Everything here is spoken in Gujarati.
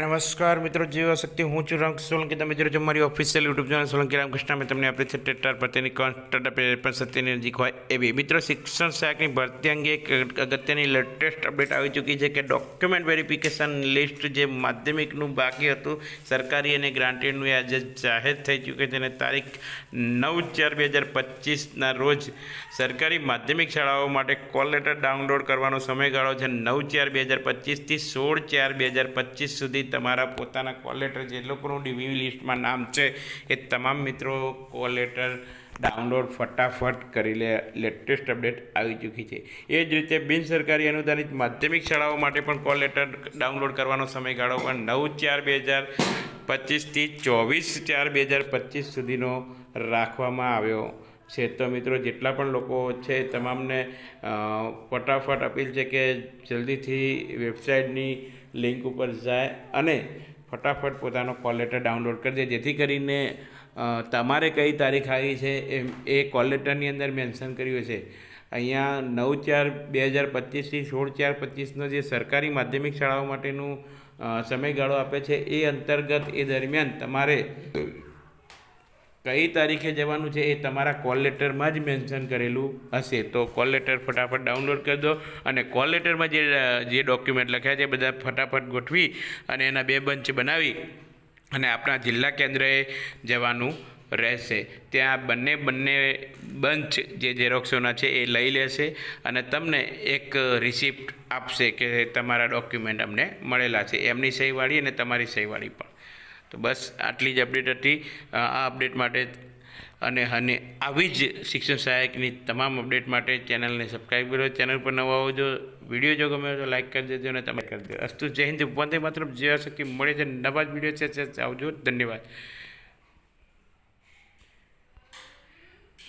નમસ્કાર મિત્રો, જેવા શક્તિ હું છું રંગ સોલંકી. તમે છો મારી official YouTube channel Solanki Ramkrishna. મેં તમને આપણી ટેટાર પ્રત્યેની કોન્સ્ટન્ટ સત્યની નજીક હોય એવી. મિત્રો, શિક્ષણ સહાયકની ભરતી અંગે એક અગત્યની લેટેસ્ટ અપડેટ આવી ચૂકી છે કે ડોક્યુમેન્ટ વેરિફિકેશન લિસ્ટ જે માધ્યમિકનું બાકી હતું, સરકારી અને ગ્રાન્ટેડનું એ આજે જાહેર થઈ ચૂક્યું છે. અને તારીખ નવ ચાર બે હજાર પચીસના રોજ સરકારી માધ્યમિક શાળાઓ માટે કોલ લેટર ડાઉનલોડ કરવાનો સમયગાળો છે નવ ચાર બે હજાર પચીસથી સોળ ચાર બે હજાર પચીસ સુધી. તમારા પોતાના કોલ લેટર જે લોકોનું ડીવી લિસ્ટમાં નામ છે, એ તમામ મિત્રો કોલ લેટર ડાઉનલોડ ફટાફટ કરી લે. લેટેસ્ટ અપડેટ આવી ચૂકી છે. એ જ રીતે બિન સરકારી અનુદાનિત માધ્યમિક શાળાઓ માટે પણ કોલ લેટર ડાઉનલોડ કરવાનો સમયગાળો પણ નવ ચાર બે હજાર પચીસથી ચોવીસ ચાર બે હજાર પચીસ સુધીનો રાખવામાં આવ્યો. છે તો મિત્રો જેટલા પણ લોકો છે, તમામને ફટાફટ અપીલ છે કે જલ્દીથી વેબસાઇટની લિંક ઉપર જાય અને ફટાફટ પોતાનો કોલ લેટર ડાઉનલોડ કરી દે. જેથી કરીને તમારે કઈ તારીખ આવી છે એમ, એ કોલ લેટરની અંદર મેન્શન કર્યું છે. અહીંયા નવ ચાર બે હજાર પચીસથી સોળ ચાર પચીસનો જે સરકારી માધ્યમિક શાળાઓ માટેનું સમયગાળો આપે છે, એ અંતર્ગત એ દરમિયાન તમારે કઈ તારીખે જવાનું છે એ તમારા કોલ લેટરમાં જ મેન્શન કરેલું હશે. તો કોલ લેટર ફટાફટ ડાઉનલોડ કરી દો અને કોલ લેટરમાં જે જે ડોક્યુમેન્ટ લખ્યા છે બધા ફટાફટ ગોઠવી અને એના બે બંચ બનાવી અને આપણા જિલ્લા કેન્દ્રએ જવાનું રહેશે. ત્યાં બંને બંને બંચ જે ઝેરોક્સોના છે એ લઈ લેશે અને તમને એક રિસિપ્ટ આપશે કે તમારા ડોક્યુમેન્ટ અમને મળેલા છે. એમની સહીવાળી અને તમારી સહીવાળી પણ. તો બસ આટલી જ અપડેટ હતી. આ અપડેટ માટે અને અને આવી જ શિક્ષણ સહાયકની તમામ અપડેટ માટે ચેનલને સબસ્ક્રાઈબ કરો. ચેનલ પર નવા આવો જો વીડિયો જો ગમે તો લાઈક કરી દેજો અને તમે કરી દેજો. અસ્તુ જય હિન્દ, વંદે માત્ર જેવા શક્તિ મળે છે નવા જ વીડિયો છે આવજો. ધન્યવાદ.